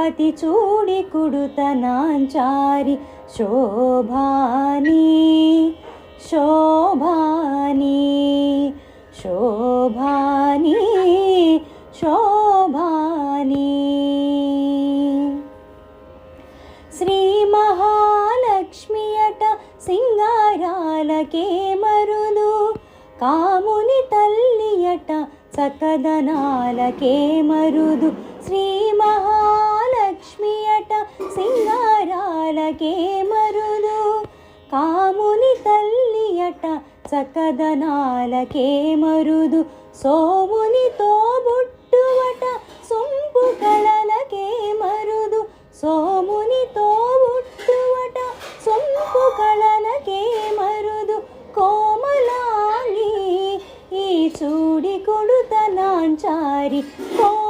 పతి చూడి కుడుతనాంచారి శోభాని శోభాని శోభాని శోభాని. శ్రీ మహాలక్ష్మి అట సింగారాలకే మరుదు కాముని తల్లి అట సకదనాలకే మరుదు. శ్రీ మహా సింగారాలకే మరుదు కాముని తల్లి అట చకదనాలకే మరుదు. సోమునితో బుట్టువట సొంపు కళలకే మరుదు. సోమునితో బుట్టువట సొంపు కళలకే మరుదు. కోమలాంగి ఈ చూడి కొడుతనాంచారి కో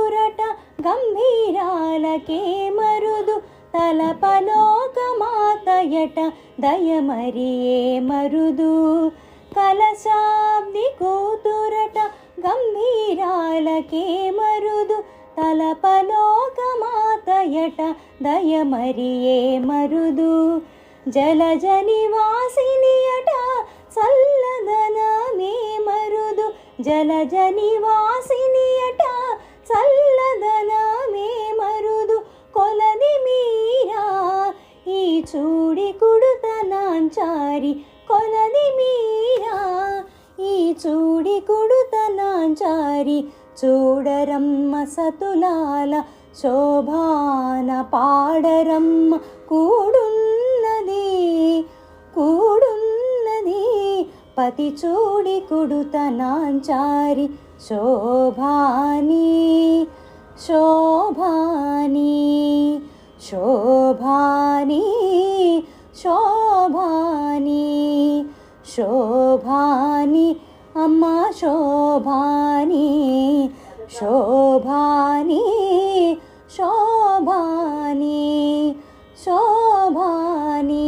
గంభీరాలకే మరుదు తలపలోకమాతయట దయమరియే మరుదు. కలశాబ్ది కూతురట గంభీరాలకే మరుదు తలపలోకమాతయట దయమరియే మరుదు. జలజ నివాసిని అట చల్లదనమే మరుదు. జలజ నివాసిని కుడుతనాంచారి కొలది మీరా ఈ చూడి కుడుతనాంచారి చూడరమ్మ సతులాల శోభాన పాడరమ్మ కూడున్నది కూడున్నది పతి చూడి కుడుతనాంచారి శోభాని శోభాని శోభాని శోభాని శోభాని అమ్మ శోభాని శోభాని శోభాని శోభాని శోభాని